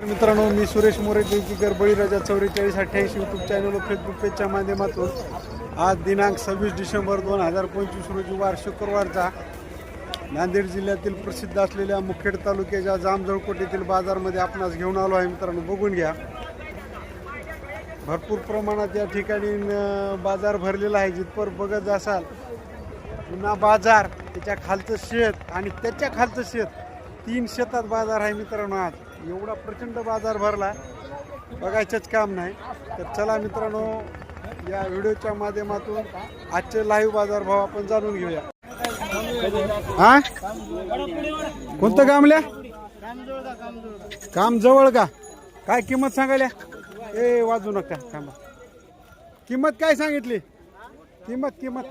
मित्रांनो मी सुरेश मोरे जयकीकर बळीराजा चौवेचाळीस अठ्ठ्याऐंशी यूट्यूब चॅनल व फेसबुक पेजच्या माध्यमातून आज दिनांक सव्वीस डिसेंबर दोन हजार पंचवीस रोजी वार शुक्रवारचा नांदेड जिल्ह्यातील प्रसिद्ध असलेल्या मुखेड तालुक्याच्या जामजळकोट येथील बाजारमध्ये आपणास घेऊन आलो आहे. मित्रांनो बघून घ्या. भरपूर प्रमाणात या ठिकाणी बाजार भरलेला आहे. जिथपर बघत असाल पुन्हा बाजार त्याच्या खालचं शेत आणि त्याच्या खालचं शेत तीन शेतात बाजार आहे मित्रांनो आज. एवढा प्रचंड बाजार भरला बघायचंच काम नाही. तर चला मित्रांनो या व्हिडिओच्या माध्यमातून आजचे लाईव्ह बाजार भाव आपण जाणून घेऊया. हा? कोणतं कामल्या काम जवळ का? काय किंमत सांगायला ए वाजू नका थांबा. किंमत काय सांगितली? किंमत किंमत.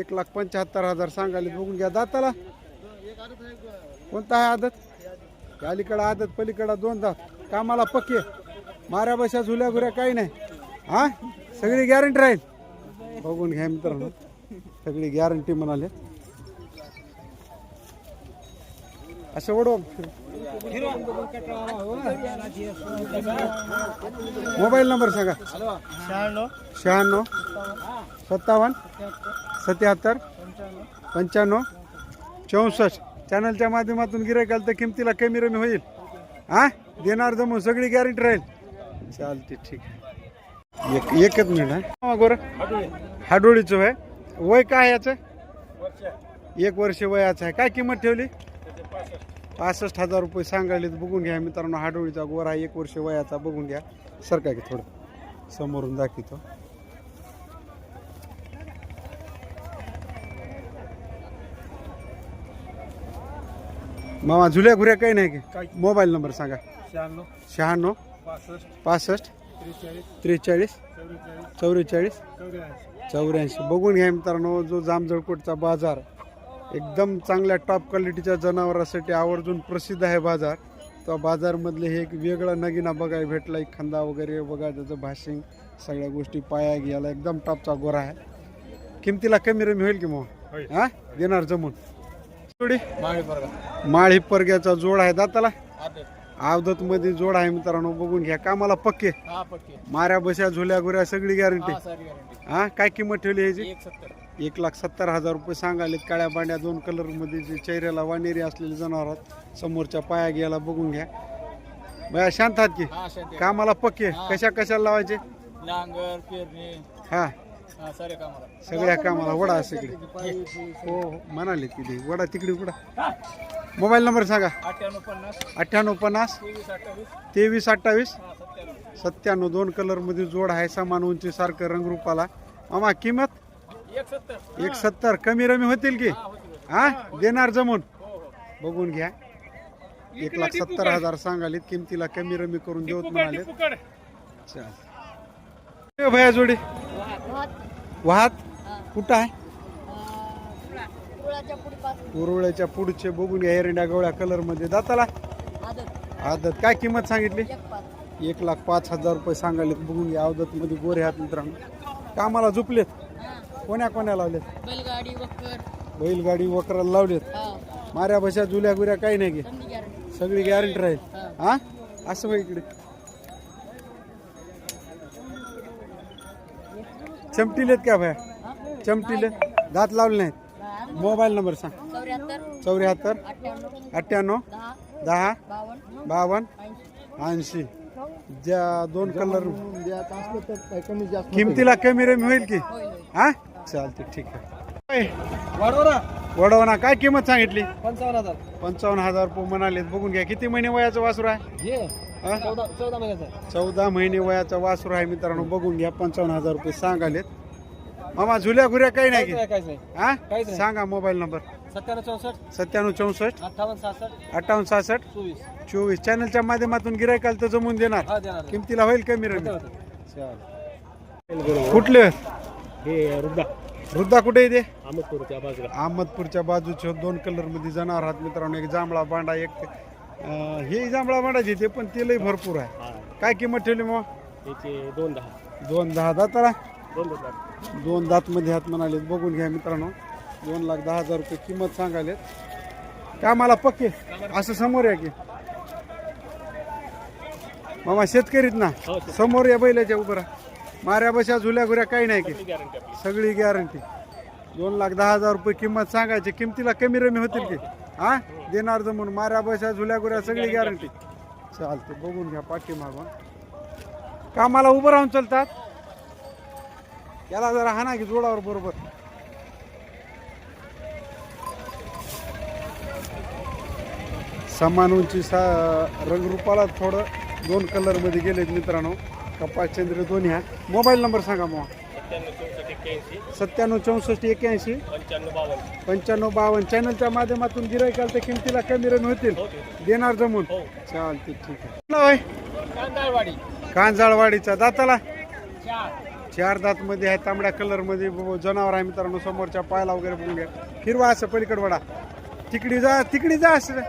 एक लाख पंच्याहत्तर हजार सांगायला बघून घ्या दाताला. कोणता आहे आदत? अलीकडं आदत पलीकडं दोन दात कामाला पक्के. माऱ्या बशा झुल्या घुऱ्या काही नाही. हा? सगळी गॅरंटी राहील. बघून घ्या मित्रांनो. सगळी गॅरंटी म्हणाले. असं वडव मोबाईल नंबर सांगा. शहाण्णव. शहाण्णव. सत्तावन्न. सत्याहत्तर. पंच्याण्णव. चौसष्ट. चॅनलच्या माध्यमातून गिरायकाल तर किमतीला कमी रमी होईल. हा? देणार जमून सगळी गॅरंटी राहील. चालते ठीक आहे. एक एकच मिनिट हा. गोर. हाडोळीचं वय. वय काय याचं? एक वर्ष वयाचं आहे. काय किंमत ठेवली? पासष्ट हजार रुपये सांगायले बघून घ्या मित्रांनो हाडोळीचा गोरा एक वर्ष वयाचा बघून घ्या. सरका की थोडं. समोरून दाखवतो. मामा झुल्या घुऱ्या काही नाही की? मोबाईल नंबर सांगा. शहाण्णव. शहाण्णव. पासष्ट. त्रेचाळीस. चौवेचाळीस. चौऱ्याऐंशी. बघून घ्या मित्रांनो जो जामजळकोटचा बाजार एकदम चांगल्या टॉप क्वालिटीच्या जनावरांसाठी आवर्जून प्रसिद्ध आहे बाजार. त्या बाजारमधले हे एक वेगळा नगिना बघायला भेटला. एक खांदा वगैरे बघा त्याचं भाशिंग सगळ्या गोष्टी पाया घ्यायला एकदम टॉपचा गोरा आहे. किमतीला कमी रमी होईल की मग. हा? देणार जमून. थोडी माळी बरं माळी परग्याचा जोड आहे दाताला. आवदत मध्ये जोड आहे मित्रांनो बघून घ्या. कामाला पक्के. हा पक्के. माऱ्या बशा झुल्या गुऱ्या सगळी गॅरंटी हा हा काय किंमत ठेवली ह्याची? एक लाख सत्तर हजार रुपये सांगाले काळ्या बांड्या दोन कलरमध्ये जे चेहऱ्याला वानेरी असलेले जनावरात समोरच्या पाया घ्यायला बघून घ्या. बया शांत आहात की? कामाला पक्के. कशा कशाला लावायचे? हा. सगळ्या कामाला वडा सगळे. हो हो म्हणाले तिथे वडा तिकडे वडा. मोबाईल नंबर सांगा. अठ्ठ्याण्णव पन्नास. तेवीस अठ्ठावीस. सत्त्याण्णव. दोन कलरमध्ये जोड आहे समान उंची सारखं रंगरूपाला मामा किंमत? एक सत्तर. एक सत्तर कमी रमी होतील की? हा हा? देणार जमून? हो हो. बघून घ्या. एक लाख सत्तर हजार सांगाले किमतीला कमी रमी करून देऊत म्हणाले भया जोडी. वाहत? कुठं आहे? उरुळ्याच्या पुढचे बघून घ्या एरंड्या गवळ्या कलरमध्ये दाताला आदत. आदत. काय किंमत सांगितली? एक लाख पाच हजार रुपये सांगालेत बघून घ्या अवदत मध्ये गोरे हात मित्रांनो. कामाला झुपलेत? कोण्या कोण्या लावलेत? बैलगाडी वक्कर. बैलगाडी वकराला लावलेत? माऱ्या बशा जुल्या गुऱ्या काही नाही घे. सगळी गॅरंटी राहील. हा. असं इकडे. चमटीलेत का भया चमटीले दात लावले नाहीत. मोबाईल नंबर सांग. चौऱ्याहत्तर अठ्ठ्याण्णव दहा बावन्न ऐंशी. ज्या दोन कलर कमी जास्त किमतीला कमी रमी होईल की? हा? चालते ठीक आहे. वाढवा वडवणा काय किंमत सांगितली? पंचावन्न हजार. पंचावन्न हजार रुपये म्हणाले बघून घ्या किती महिने वयाचं वासरू आहे? हे? चौदा चौदा महिन्याचा चौदा महिने वयाचा वासरू आहे मित्रांनो बघून घ्या पंचावन्न हजार रुपये सांगालेत. मामा झुल्या घुऱ्या काही नाही की काहीच नाही. हा? काहीच नाही. सांगा मोबाईल नंबर. सत्त्याण्णव चौसष्ट. सत्त्याण्णव चौसष्ट. अठ्ठावन्न सहासष्ट. अठ्ठावन्न सहासष्ट. चोवीस. चोवीस. चॅनलच्या माध्यमातून गिरायकाल तर जमून देणार. हा देणार किमतीला होईल कमी रमी होतं. कुठले? हे रुद्दा वृद्धा कुठे येते अहमदपूरच्या बाजूला. अहमदपूरच्या बाजूचे दोन कलरमध्ये जनावर आहात मित्रांनो. एक जांभळा बांडा एक अं, हे जांभळा बांडाचे ते पण तेलही भरपूर आहे. काय किंमत ठेवली मग? त्याचे दोन दहा. दोन दहा दाताला दोन दहा दोन दात मध्ये हात म्हणाले बघून घ्या मित्रांनो. दोन लाख दहा हजार रुपये किंमत सांगालेत. कामाला पक्के? असं समोर आहे की. मामा शेतकरीत ना? हो, समोर या बैलाच्या उभं राहा. माऱ्या बशा झुल्या गुऱ्या काही नाही की. गॅरंटी आपली. सगळी गॅरंटी दोन लाख दहा हजार रुपये किंमत सांगायची. किमतीला कमी रमी होतील की? हा? देणार जमून माऱ्या बशा झुल्या गुऱ्या सगळी गॅरंटी चालते बघून घ्या पाठी मागून कामाला उभं राहून चालतात. याला जरा हाना की जोडावर बरोबर. समान उंची सा रंगरूपाला थोडं दोन कलरमध्ये गेलेत मित्रांनो. कपास चंद्र दोन्ही हा. मोबाईल नंबर सांगा मग सत्त्याण्णव चौसष्ट एक्क्याऐंशी. पंच्याण्णव बावन्न. चॅनलच्या माध्यमातून गिरायकाल तर किमतीला कमी रन होतील. देणार जमून. हो. चालते ठीक आहे. कांजाळवाडीचा. दाताला? चार. चार दात मध्ये आहे. तांबड्या कलरमध्ये जनावर आहे मित्रांनो. समोरच्या पायाला वगैरे बघून घ्या. फिरवा असं पलीकड वडा. तिकडी जा तिकडी जा असं.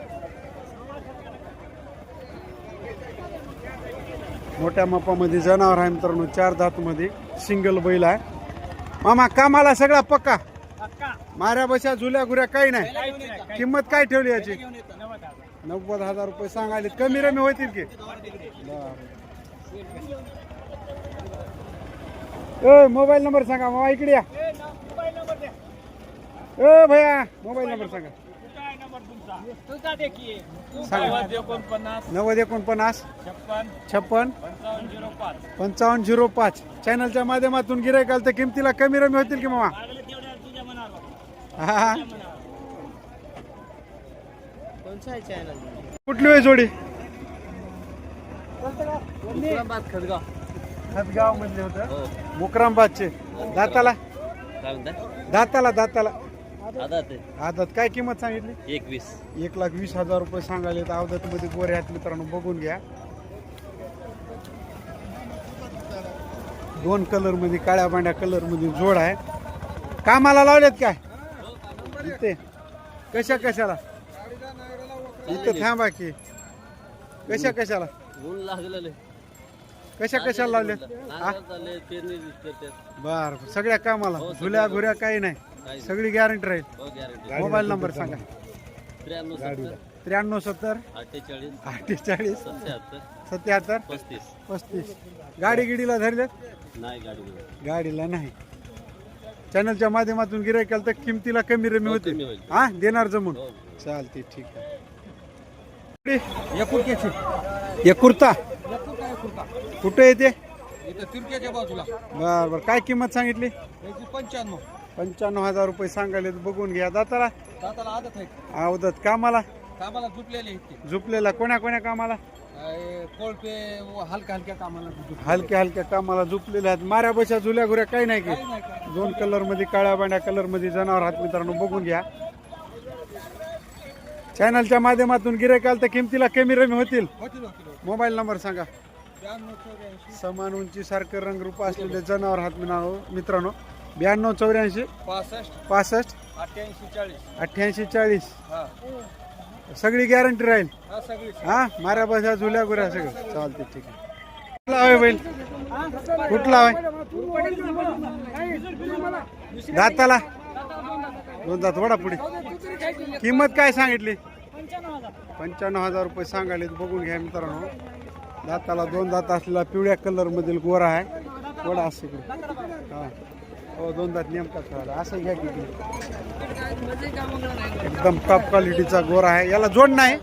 मोठ्या मापामध्ये जनावर आहे मित्रांनो. चार दात मध्ये सिंगल बैल आहे. मामा कामाला सगळा पक्का? माऱ्या बशा झुल्या गुऱ्या काही नाही. किंमत काय ठेवली याची? नव्वद हजार. रुपये सांगायले कमी रमी होतील की? ए मोबाईल नंबर सांगा मामा इकडे या. ए भैया मोबाईल नंबर सांगा. सांगा. एकोणपन्नास नव्वद एकोणपन्नास छप्पन छप्पन पंचावन्न झिरो पाच. पंचावन्न झिरो पाच. चॅनलच्या माध्यमातून गिरायकाल तर किमतीला कमी रमी होतील की मामा? हा. कोणचा आहे चॅनल कुठली होय जोडी? खडगाव. हदगाव मधले होतं. हो. मुकरामबादचे दाताला? काय दाताला दाताला. आदत काय किंमत सांगितली? एकवीस. एक लाख वीस हजार रुपये सांगायले तर अवधत मध्ये गोरे आहेत मित्रांनो बघून घ्या. दोन कलरमध्ये काळ्या बांड्या कलरमध्ये जोड आहे. कामाला लावलेत काय? इथे. कशा कशाला? इथं थांबा की. कशा कशाला? ऊन लागलेलं कशा कशाला लावलेत? हा? चालले पेरणी करतात. बर सगळ्या कामाला. झुल्या घुऱ्या काही नाही. सगळी गॅरंटी राहील हो गॅरंटी मोबाईल नंबर सांगा. त्र्याण्णव सत्तर. त्र्याण्णव सत्तर. अठ्ठेचाळीस. अठ्ठेचाळीस. सत्याहत्तर. पस्तीस. पस्तीस. गाडी गिडीला धरल्यात? नाही गाडी गाडीला नाही. चॅनलच्या माध्यमातून गिरायकाल तर किमतीला कमी रमी हो, होते. हा? देणार जमून. हो. चालते ठीक आहे. कुर्ता. कुठे येते इथं तिरक्याच्या बाजूला. बर बर. काय किंमत सांगितली? पंच्याण्णव. पंच्याण्णव हजार रुपये सांगायले बघून घ्या. दाताला? दाताला आदत आहे. अवदत कामाला? कामाला झुपलेले आहेत ते. झुपलेला. कोण्या कोण्या कामाला? अं, कोळपे व हलक्या हलक्या कामाला झुपले. हलक्या हलक्या कामाला झुपलेल्या आहेत. माऱ्या बशा झुल्या घुऱ्या काही नाही की. काही नाही काय दोन कलरमध्ये काळ्या बांड्या कलरमध्ये जनावर हात मित्रांनो. बघून घ्या. चॅनलच्या माध्यमातून गिरायकाल तर किमतीला कमी रमी होतील. होतील होतील होतील. मोबाईल नंबर सांगा. ब्याण्णव चौऱ्याऐंशी. समान उंची सारखं रंगरूप असलेले जनावर हात मित्रांनो. ब्याण्णव चौऱ्याऐंशी. पासष्ट. पासष्ट. अठ्ठ्याऐंशी चाळीस. अठ्ठ्याऐंशी चाळीस. हा. सगळी गॅरंटी राहील? हा सगळी. हा? माऱ्या बशा झुल्या गुऱ्या सगळं. चालते ठीक आहे. कुठला हवे बैल? कुठला हवे? दाताला? दोन दात वडा पुढे. किंमत काय सांगितली? पंच्याण्णव हजार रुपये सांगायले बघून घ्या मित्रांनो. दाताला दोन दात असलेला पिवळ्या कलर मधील गोरा आहे. वडा असं इकडे. हा. हो दोन दात नेमका खेळायला असं घ्या किती एकदम टॉप क्वालिटीचा गोरा आहे. याला जोड नाही.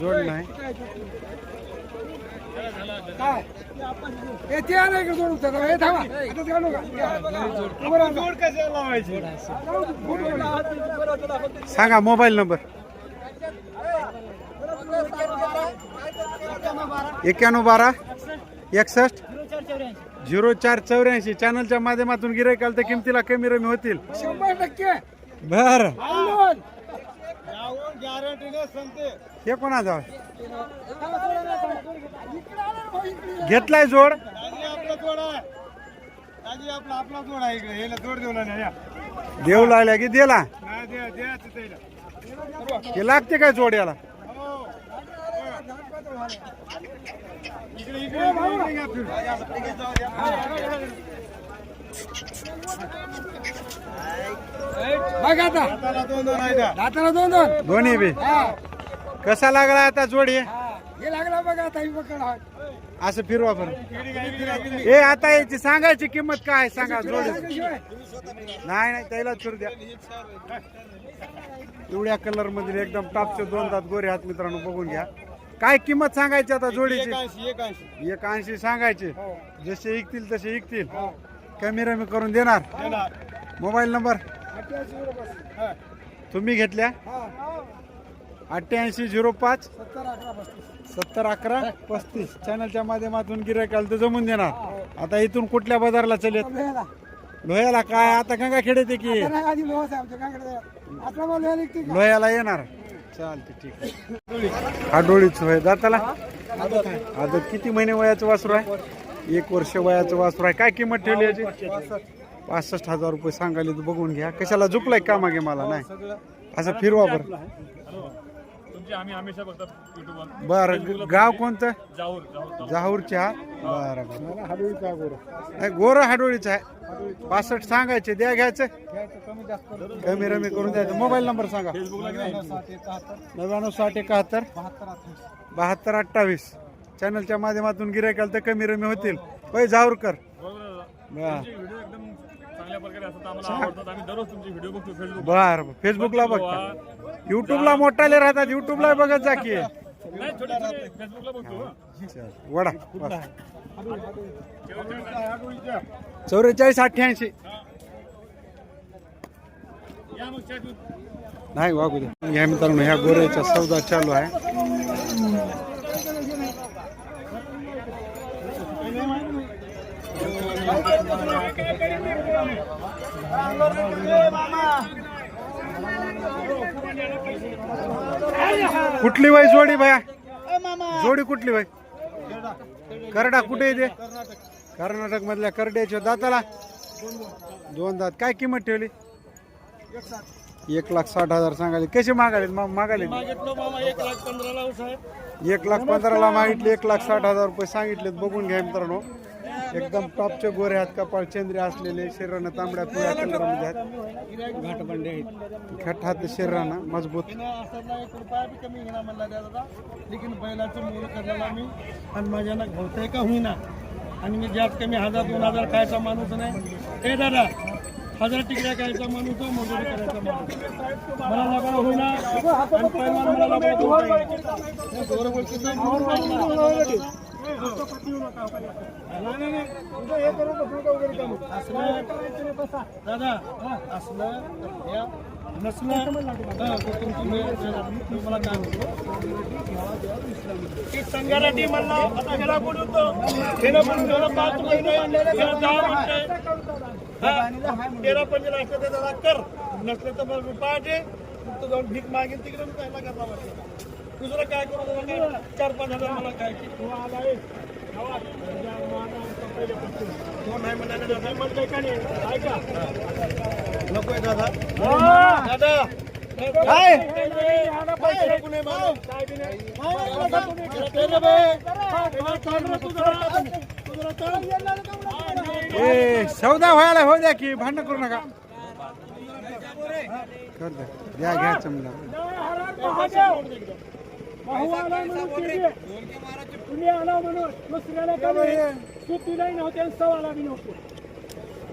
जोड नाही. सांगा मोबाईल नंबर. एक्क्याण्णव बारा. एकसष्ट. झिरो चार चौऱ्याऐंशी. चॅनलच्या माध्यमातून गिरायकाल तर किमतीला कमी रमी होतील. शंभर टक्के. बर. हे कोणाचा? आहे? घेतलाय जोड. दाजी आपला जोड आहे. दाजी आपला आपला जोड आहे इकडे. याला जोड देऊ नाही या. देऊ लागल्या की दिला? हे लागते काय जोड याला इकडे इकडे इकडे घ्या फिरून. बघ आता. दाताला दोन दोन. दोन्ही बी. कसा लागला आता जोडी? हे. लागला बघा आता ही पकड हा. असं फिरवा बरं ए आता याची सांगायची किंमत काय सांगा जोडी. नाही नाही त्याला फिरू द्या. पिवळ्या कलरमध्ये एकदम टॉपचे दोन दात गोरे हात मित्रांनो बघून घ्या. काय किंमत सांगायची आता जोडीची एक ऐंशी एक सांगायचे हो. जसे ऐकतील तसे ऐकतील हो. कमी रमी करून देणार देणार. मोबाईल नंबर अठ्ठ्याऐंशी. हा. तुम्ही घेतल्या हा. अठ्ठ्याऐंशी झिरो पाच सत्तर अकरा पस्तीस सत्तर अकरा पस्तीस चॅनलच्या माध्यमातून गिरायक आलं तर जमून देणार आता इथून कुठल्या बाजारला चलेत लोह्याला. लोह्याला काय आता गंगा खेडेते की आता नाही आधी लोहाच आहे आमच्या काकडे आता मग लोह्याला निघते का? लोह्याला येणार चालते ठीक आहे. आडोळीच होय दाताला? आता किती महिने वयाचं वासरू आहे? एक वर्ष वयाचं वासरू आहे. काय किंमत ठेवली याची? पासष्ट हजार रुपये सांगायला तर बघून घ्या. कशाला झुकलाय का मागे मला? नाही. असं फिरवा बरं. तुमची आम्ही हमेशा बघतात युट्यूबवर बरं गाव कोणतं? जाऊर जाऊर जाहूरच्या बरं बरं. नाही गोरं. हाडोळीचं आहे. पासष्ट सांगायचे द्या घ्यायचं. कमी जास्त करून कमी रमी करून द्यायचं. मोबाईल नंबर सांगा. साठ एकाहत्तर नव्याण्णव साठ एकाहत्तर. बहात्तर अठ्ठावीस. बहात्तर अठ्ठावीस चॅनलच्या माध्यमातून गिरायकाल तर कमी रमी होतील. होय जावरकर. बर. तुमचे व्हिडिओ एकदम चांगल्या प्रकारे असतात आम्हाला आवडतात. आम्ही दररोज तुमचे व्हिडिओ बघतो फेसबुक बर फेसबुकला बघता युट्यूबला मोठाले राहतात. युट्यूबला बघत जा की. वडा वडा. चौवेचाळीस अठ्ठ्याऐंशी. नाही वागू द्या या मित्रांनो ह्या गोऱ्याचा सौदा चालू आहे. कुठली बाई जोडी भया जोडी कुठली बाई? करडा कुठे येते कर्नाटक मधल्या करड्याच्या दाताला. दोन दात. काय किंमत ठेवली? एक लाख साठ हजार सांगाले कसे मागाले मागाले मागितलं मामा एक लाख पंधराला एक लाख पंधराला मागितले एक लाख साठ हजार रुपये सांगितलेत. बघून घ्या मित्रांनो. एकदम टॉपचे गोरे आहेत कपाळ चंद्री असलेले शरीरानं तांबड्या पिवळ्या कलरमध्ये आहेत. घाटबंडे आहेत घट्टात शरीरानं मजबूत. एक रुपया बी कमी घेणार म्हणला त्या दादा लेकिन बैलाचं मूळ करण्याला मी आणि माझ्यानं घावतंय का होईना. आणि मी जास्त कमी हजार दोन हजार खायचा माणूस नाही. हे दादा हजार टिकड्या खायचा माणूस मजुरी करायचा माणूस मला लागायला होईना. आणि पैलवान मला लागायला दोन काही. दादा असलं नसलं हा, तुम्हाला काय म्हणतो संघासाठी म्हणला आता ह्याला पाच महिने दहा तेरा पंचवीस लाख दादा कर नसलं तर मग पाहिजे तू जाऊन भीक मागेल तिकडे काय त्याला दुसरं काय करू दादा काय चार पाच हजार मला काय तू आलाय कोण नाही म्हणाले? दादा म्हणतोय का नाही? ऐका. नकोय दादा. दादा. काय? पैसे नको नाही मला. काय बी नाही. ते रे बे. मला चाल रे तू जरा. तू जरा चाल. ए सौदा व्हायला हो द्या की भांडण करू नका. द्या घ्या चमला भाऊ आला म्हणून केली. तुम्ही आला म्हणून दुसऱ्याला कमी तू तिलाही नव्हते आणि सवाला बी नव्हतो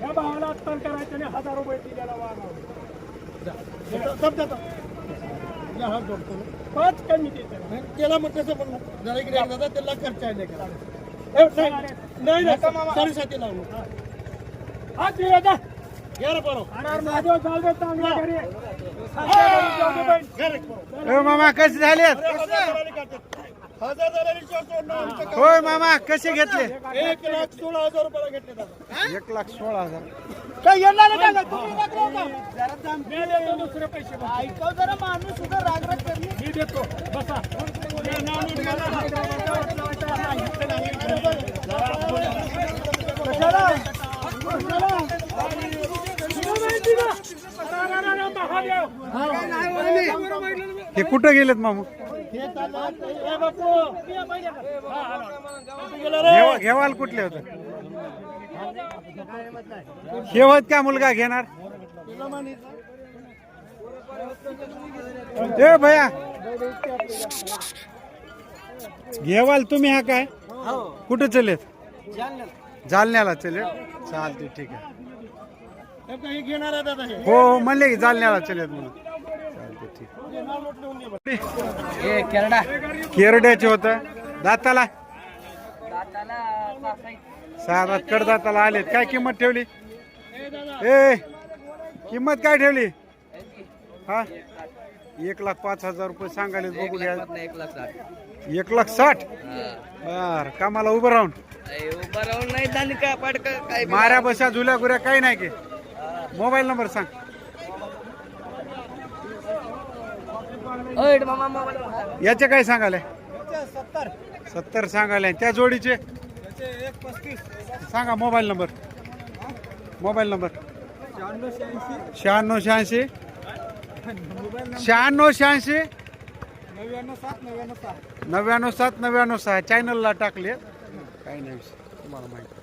या भावाला अत्तर करायचं आणि हजार रुपये दिल्याला वागावं पाच कमी देते त्याला मग कसं पण जरा इकडे एक दादा त्याला खर्च आहे नाही करा. ए, नाही नाही साडेसाती लावून हा ते दादा या रे बरोबर माझ्या चालवे चांगल्या घरी ए मामा कसे काम. होय मामा कसे घेतले? एक लाख सोळा हजार रुपयाला घेतले दादा. एक लाख सोळा हजार. काय येणार दुसरे पैसे ऐकव जरा माणूस सुद्धा राग राग करणे मी देतो. बसा. हे कुठं गेलेत मामू? घेवाल कुठले होते? हे होत का मुलगा घेणार? ए भया. घेवाल तुम्ही हा काय? कुठे चलेत? जालन्याला चलेत? चालते ठीक आहे. हे म्हणले की जालन्याला चलेत म्हणून. चालते ठीक. केरड्याचे होत. दाताला? सहा दात कडदाताला आलेत. काय किंमत ठेवली? ए किंमत काय ठेवली? हा? एक लाख पाच हजार रुपये सांगायले बघू द्या एक लाख साठ. बर कामाला उभं राहून. उभा राहून नाही माऱ्या बशा झुल्या गुऱ्या काही नाही की. मोबाईल नंबर सांग. ओय मामा मोबाईल याचे काय सांगाले सत्तर. सांगाले त्या जोडीचे? सांगा मोबाईल नंबर. Mobile number. शहाण्णव शहाऐंशी. शहाण्णव शहाऐंशी. नव्याण्णव सात नव्याण्णव सहा. चॅनलला टाकले. काही नाही. विषय तुम्हाला माहिती.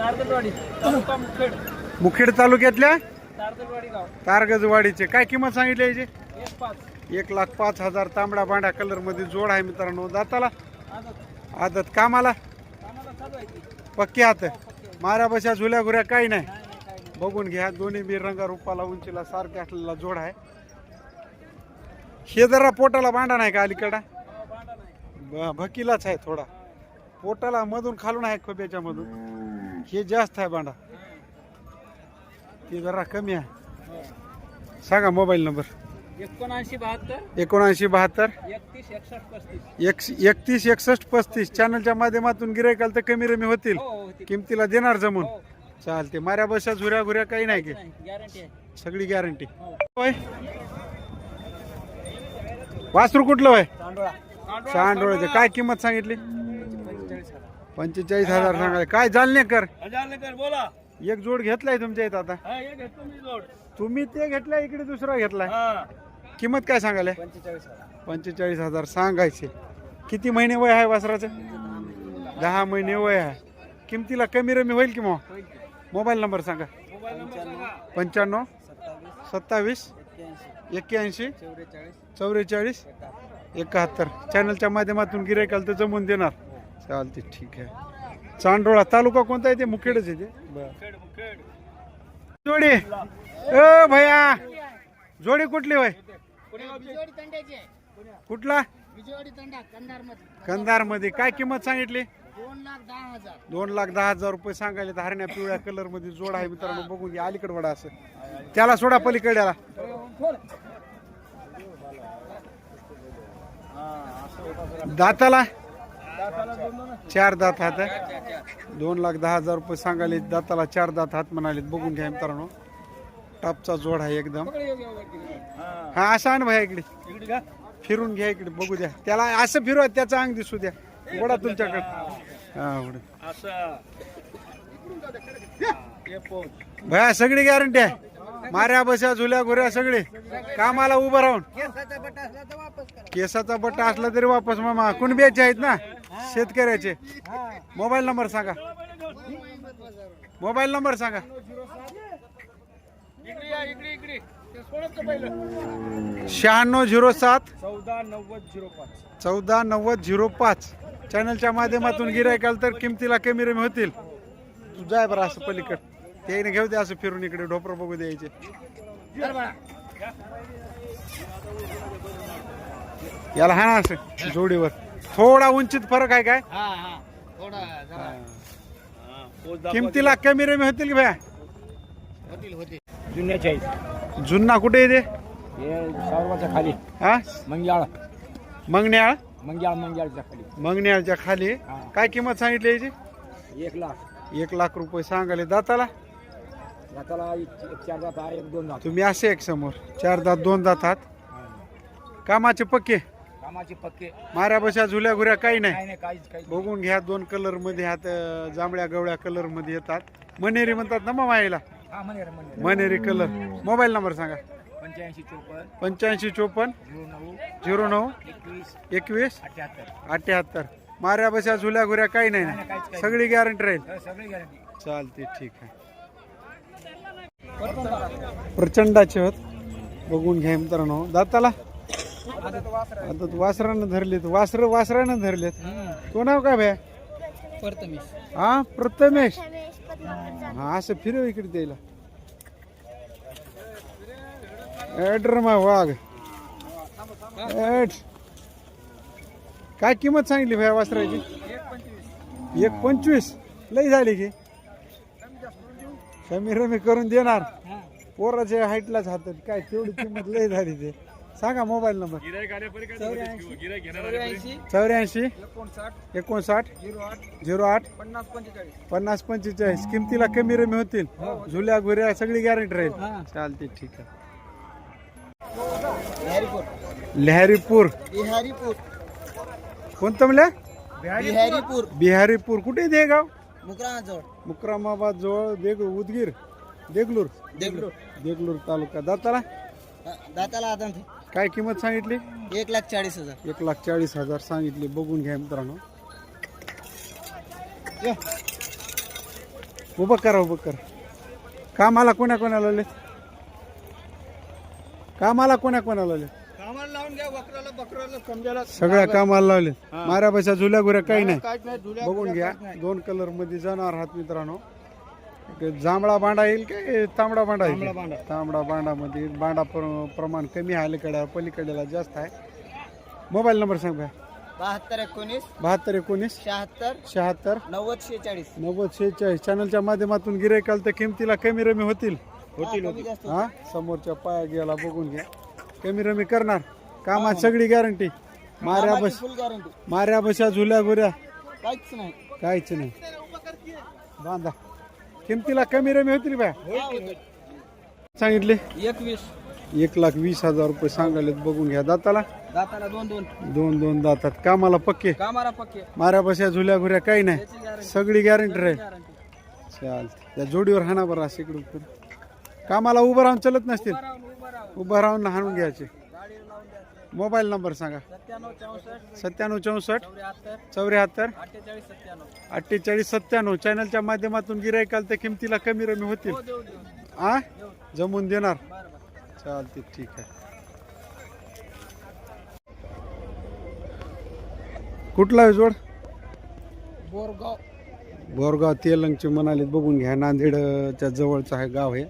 तालुका मुखेड. मुखेड तालुक्यातल्या? गाव. तारगजवाडीचे काय किंमत सांगितली याची? एक पाच. एक लाख पाच हजार तांबडा बांडा कलरमध्ये जोड आहे मित्रांनो. दाताला? आदत. आदत. कामाला? कामाला चालू आहे की पक्के हात. माऱ्या बशा झुल्या घुऱ्या काही नाही. बघून घ्या. दोन्ही बी रंगा रूपाला उंचीला सारखे असलेला जोड आहे. हे जरा पोटाला बांडा नाही का अलीकडा? ब- भकीलाच आहे थोडा. पोटाला मधून खालून आहे खोब्याच्या मधून हे जास्त आहे बांडा ते जरा कमी आहे. सांगा मोबाईल नंबर. एकोणऐंशी बहात्तर. एकोणऐंशी बहात्तर. एकतीस एकसष्ट पस्तीस. चॅनलच्या माध्यमातून गिरायकाल तर कमी रमी होतील. हो हो किमतीला देणार जमून. हो. चालते. माऱ्या बशा झुऱ्या घुऱ्या काही नाही की. सगळी गॅरंटी. होय. वासरू कुठलं तांडोळा शहाण्डोळ्याचं काय किंमत सांगितली? पंचेचाळीस हजार सांगाय काय जालने कर अजालकर बोला. एक जोड घेतलाय तुमच्या इथं आता. हा हे घेतो मी जोड. तुम्ही ते घेतलाय इकडे दुसरा घेतलाय. हा. किंमत काय सांगायला? पंचेचाळीस हजार. पंचेचाळीस हजार सांगायचे. किती महिने वय आहे वासराचं? दहा महिने वय आहे. किमतीला कमी रमी होईल की मग मोबाईल नंबर सांगा. मोबाईल नंबर सांगा पंच्याण्णव सत्तावीस एक्क्याऐंशी चौवेचाळीस चौवेचाळीस एकाहत्तर. चॅनलच्या माध्यमातून गिरायकाल तर जमून देणार. चालते ठीक आहे. चांडोळा तालुका कोणता आहे ते? मुखेडच आहे ते. जोडी. ए भैया. जोडी कुठली होय? कुठला? कंधारमध्ये काय किंमत सांगितली? दोन लाख दहा हजार रुपये सांगायला तर हरण्या पिवळ्या कलरमध्ये जोड आहे मित्रांनो. बघून घ्या अलीकडे वडा असं. त्याला सोडा पलीकड्याला दाताला? चार दात हात दोन लाख दहा हजार रुपये सांगायले दाताला चार दात हात म्हणाले बघून घ्या मित्रांनो. टॉपचा जोड आहे एकदम. हा असा आण भाई इकडे. फिरून घ्या इकडे. बघू द्या. त्याला असं फिरवा त्याचा अंग दिसू द्या. वडा तुमच्याकडे. हा भया सगळी गॅरंटी आहे. माऱ्या बस्या झुल्या घुऱ्या सगळे. कामाला उभं राहून. केसाचा बटा असला तर वापस करा. केसाचा बट्टा असला तरी वापस मामा कुणब्याचे आहेत ना? शेतकऱ्याचे. मोबाईल नंबर सांगा. मोबाईल नंबर सांगा. इकडे या इकडे इकडे. ते सोडत पहिलं. शहाण्णव झिरो सात. चौदा नव्वद झिरो पाच. चौदा नव्वद झिरो पाच. चॅनलच्या माध्यमातून गिरायकाल तर किमतीला कमी रमी होतील. तू जाय बरं असं पलीकड. त्याने घेऊ दे असं फिरून इकडे ढोपर बघू द्यायचे. याला हा ना असं जोडीवर. थोडा उंचीत फरक आहे काय? हा हा. थोडा जरा. किमतीला कमी रमी होतील की भया? होतील होतील. जुन्याच्या आहेत जुन्ना कुठे येते हे सावरवाच्या खाली. हा? मंग्याळ. मंगण्याळ मंग्याळ मंग्याळच्या खाली. मंगण्याळच्या खाली. काय किंमत सांगितली याची? एक लाख. एक लाख रुपये सांगाले दाताला? दाताला एक चार दात आहे एक दोन दात तुम्ही असे एक समोर. चार दात दोन दात आहात. कामाचे पक्के? कामाचे पक्के. माऱ्या बशा झुल्या घुऱ्या काही नाही. काय नाही काहीच काही बघून घ्या दोन कलरमध्ये ह्यात अं, जांभळ्या गवळ्या कलरमध्ये येतात. मनेरी म्हणतात ना हा म्हणे रे म्हणे मनेरी. कलर मोबाईल नंबर सांगा. पंच्याऐंशी चोपन्न. पंच्याऐंशी चोपन्न. झिरो नऊ. झिरो नऊ. एकवीस. एकवीस. अठ्याहत्तर. अठ्याहत्तर. माऱ्या बशा झुल्या घुऱ्या काही नाही ना. सगळी गॅरंटी राहील. सगळी गॅरंटी चालते ठीक आहे. प्रचंडाचे होत. बघून घ्या मित्रांनो. दाताला? आता तू वासरानं धरलेत. वासर वासरानं धरलेत. तो नाव काय भया? हा प्रथमेश. हा असं फिरव इकडे द्यायला मा वाघ. एड. काय किंमत सांगितली भया वासराची? एक पंचवीस. लई झाली की. कमी रमी करून देणार. पोराच्या हाईटलाच हातात. काय तेवढी किंमत लई झाली ते. सांगा मोबाईल नंबर. चौऱ्याऐंशी. एकोणसाठ. झिरो आठ. पन्नास पंचेचाळीस. किमतीला कमी रमी होतील. झुल्या घुऱ्या सगळी गॅरंटी राहील. चालते ठीक आहे. लहरीपूर. बिहारीपूर. कोणतं म्हणल्या बिहारीपूर. बिहारीपूर. कुठे ते गाव मुक्रामाबाद जवळ देग उदगीर देगलूर. देगलूर. देगलूर तालुका. दाताला? दाताला आदम काय किंमत सांगितली? एक लाख चाळीस हजार. एक लाख चाळीस हजार सांगितली. बघून घ्या मित्रांनो. या. उभं करा उभं करा. कामाला कोणा कोणाला आले कामाला कोणा कोणाला घ्या बकराला समजायला सगळ्या कामाला लावले. माऱ्या पैसा झुल्या गुऱ्या काही नाही काहीच नाही धुल्या बघून घ्या. दोन कलरमध्ये जाणार आहात मित्रांनो. एक जांभळा बांडा येईल काय तांबडा बांडा येईल? तांबडा बांडा. मध्ये बांडा प्र- प्रमाण कमी आहे अलीकडे पलीकडेला जास्त आहे. मोबाईल नंबर सांग भाई बहात्तर एकोणीस बहात्तर एकोणीस शहात्तर शहात्तर नव्वद शेहेचाळीस. नव्वद शेहेचाळीस. चॅनलच्या माध्यमातून गिरायकाल तर किमतीला कमी रमी होतील. होतील होतील हा? समोरच्या पाया गेला बघून घ्या. कमी रमी करणार. कामात सगळी गॅरंटी माऱ्या बस फुल गॅरंटी माऱ्या बशा झुल्या गुऱ्या. काहीच नाही. काहीच नाही. बांधा. किमतीला कमी रमी होतील बा सांगितले? एकवीस. एक लाख वीस हजार रुपये सांगायलेत बघून घ्या दाताला. दाताला दोन दोन. दोन दोन दातात. कामाला पक्के. कामाला पक्के. माऱ्या बशा झुल्या घुऱ्या काही नाही. सगळी गॅरंटी राहील. चालते त्या जोडीवर हाणा बरं असं इकडून. कामाला उभं राहून चलत नसतील. उभं राहून हाणून घ्यायचे. मोबाईल नंबर सांगा. सत्त्याण्णव चौसष्ट सत्त्याण्णव चौसष्ट चौऱ्याहत्तर चौऱ्याहत्तर अठ्ठेचाळीस सत्त्याण्णव. अठ्ठेचाळीस सत्त्याण्णव. चॅनलच्या माध्यमातून गिरायकाल तर किमतीला कमी रमी होतील. देऊ देऊ आ? जमून देणार? बरं बरं. चालते ठीक आहे. कुठला आहे जोड? बोरगाव. बोरगाव तेलंगचे म्हणाले बघून घ्या नांदेडच्या जवळचं आहे गाव आहे.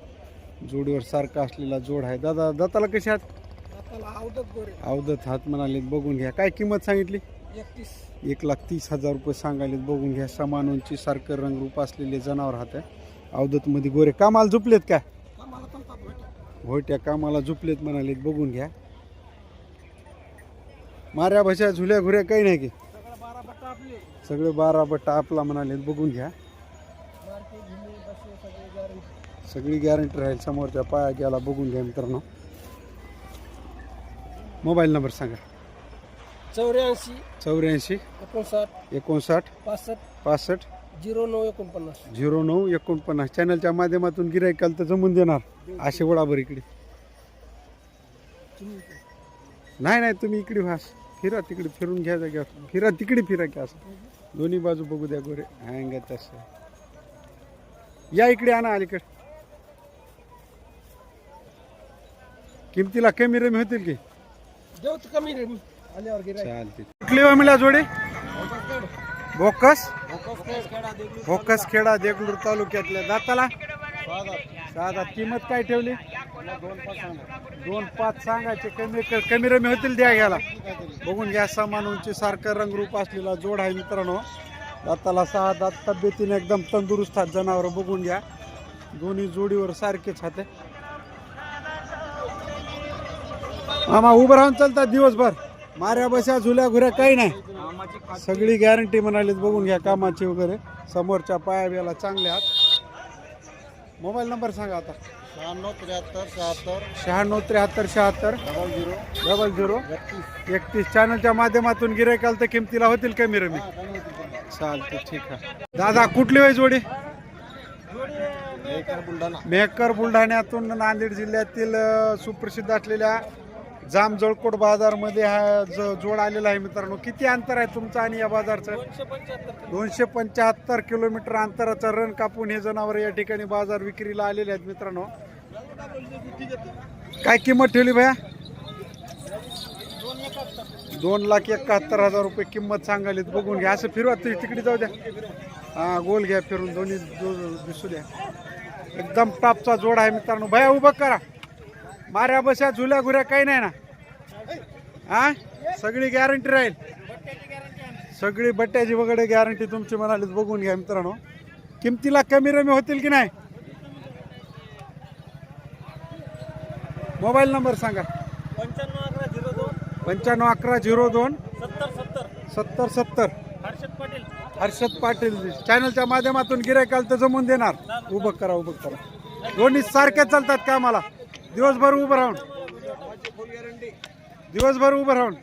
जोडीवर सारखा असलेला जोड आहे. दादा दाताला कशा आहात? अवदत हात म्हणाले बघून घ्या. काय किंमत सांगितली? एक लाख तीस हजार रुपये सांगायले बघून घ्या. समान उंची सारखं रंगरूप असलेले जनावर हात आहे. अवदतमध्ये गोरे. कामाला झुपलेत का? भोयट्या कामाला झुपलेत म्हणाले बघून घ्या. माऱ्या भाषा झुल्या घुऱ्या काही नाही की. सगळं बारा बट्टा आपले. सगळे बारा बट्टा आपला म्हणाले बघून घ्या. सगळी गॅरंटी राहील समोरच्या पाया गेला बघून घ्या मित्रांनो. मोबाईल नंबर सांगा. चौऱ्याऐंशी. चौऱ्याऐंशी. एकोणसाठ. एकोणसाठ. पासष्ट. पासष्ट. झिरो नऊ एकोणपन्नास. झिरो नऊ एकोणपन्नास. चॅनलच्या माध्यमातून गिरायकाल तर जमून देणार. असे वडाबर इकडे. नाही नाही तुम्ही इकडे व्हा. फिरा तिकडे फिरून घ्या जाग्यावर फिरा तिकडे फिरा की असं. दोन्ही बाजू बघू द्या गोरे. हँग तसं. या इकडे आणा अलीकडे. किमतीला कमी रमी होतील की? कमी रे. आल्यावर गिराय चालते कुठली हो मिळा जोडी? बोकस? बोकस खेडा देगलूर तालुक्यातल्या दाताला. साधा किंमत काय ठेवली? दोन पाच सांगायचे. कमी कमी रमी होतील द्या घ्यायला. बघून घ्या सामान उंची सारखं रंगरूप असलेला जोड आहे मित्रांनो. दाताला सहा दात तब्येतीने एकदम तंदुरुस्त जनावर. बघून घ्या. दोन्ही जोडीवर सारखेच हाते. मामा उभं राहून चालतात दिवसभर. माऱ्या बशा झुल्या घुऱ्या काही नाही. सगळी गॅरंटी म्हणालीत बघून घ्या कामाची वगैरे. समोरच्या पाया बियाला चांगले आहात. मोबाईल नंबर सांगा आता. शहाण्णव त्र्याहत्तर शहात्तर शहाण्णव त्र्याहत्तर शहात्तर डबल झिरो डबल झिरो एकतीस. चॅनलच्या माध्यमातून गिरायकाल तर किमतीला होतील कमी रमी चालते ठीक आहे. दादा कुठली वय जोडी? बुलढाणा. मेहकर बुलढाण्यातून नांदेड जिल्ह्यातील सुप्रसिद्ध असलेल्या जाम जळकोट बाजारमध्ये हा ज- जोड आलेला आहे मित्रांनो किती अंतर आहे तुमचं आणि या बाजारचं? दोनशे पंच्याहत्तर किलोमीटर अंतराचा रन कापून हे जनावर या ठिकाणी बाजार विक्रीला आलेले आहेत मित्रांनो. काय किंमत ठेवली भया? दोन लाख एकाहत्तर हजार रुपये किंमत सांगायली बघून घ्या. असं फिरवा तुम्ही तिकडे जाऊ द्या. हा गोल घ्या फिरून. दोन्ही दिसू द्या. एकदम टॉपचा जोड आहे मित्रांनो. भया उभं करा. माऱ्या बशा झुल्या घुऱ्या काही नाही ना. हा? सगळी गॅरंटी राहील. सगळी बट्ट्याची वगैरे गॅरंटी तुमची म्हणाली बघून घ्या मित्रांनो. किमतीला कमी रमी होतील की नाही? मोबाईल नंबर सांगा. पंच्याण्णव अकरा झिरो दोन. पंच्याण्णव अकरा झिरो दोन. सत्तर सत्तर. सत्तर सत्तर. हर्षद पाटील. हर्षद पाटील. चॅनलच्या माध्यमातून गिरायकाल तर जमून देणार. उभं करा उभं करा. दोन्ही सारखे चालतात का मला दिवसभर उभं राहून. दिवसभर उभं राहून.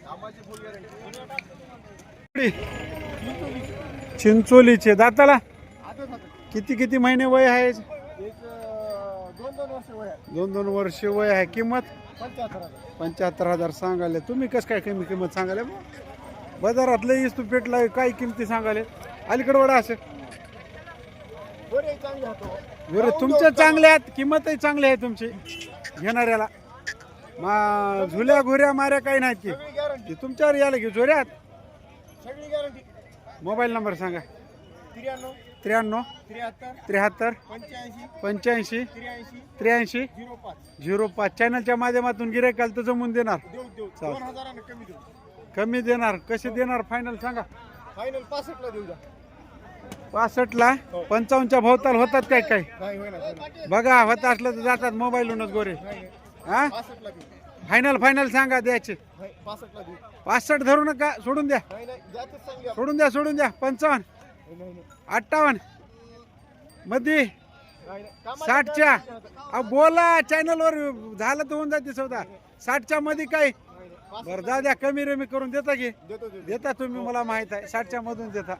चिंचोलीचे दाताला किती किती महिने वय आहे? दोन दोन वर्ष वय आहे. किंमत? पंच्याहत्तर हजार. सांगाले तुम्ही कसं काय कमी किंमत सांगाले बाजारातलं इस्तू पेटला काय किमती सांगाले अलीकडे वडा असेल होतो. बरं तुमच्या चांगल्या आहेत. किंमतही चांगली आहे तुमची. घेणाऱ्याला. मा झुल्या घुऱ्या माऱ्या काही नाहीत की. ती तुमच्यावर यायला की झुऱ्यात सगळी गॅरंटी मोबाईल नंबर सांगा. त्र्याण्णव. त्र्याण्णव. त्र्याहत्तर. त्र्याहत्तर. पंच्याऐंशी. पंच्याऐंशी. त्र्याऐंशी. त्र्याऐंशी. झिरो पाच. झिरो पाच. चॅनलच्या माध्यमातून गिरायकाल तर जमून देणार. देऊ देऊ. चालेल. दोन हजारानं कमी देऊ. कमी देणार. कसे देणार? फायनल सांगा. फायनल पासष्टला देऊ द्या पासष्टला? पंचावन्नच्या भोवताल होतात काय काय? बघा होत असलं तर जातात मोबाईलवरूनच गोरे. हा? फायनल फायनल सांगा द्यायचे. पासष्ट धरू नका सोडून द्या? सोडून द्या सोडून द्या. पंचावन्न अठ्ठावन्नमध्ये साठच्या. अहो, बोला चॅनलवर झालं तर होऊन जाते सौदा. साठच्या मध्ये काय बरं जा द्या कमी रमी करून देता की? देता तुम्ही मला माहीत आहे. साठच्या मधून देता.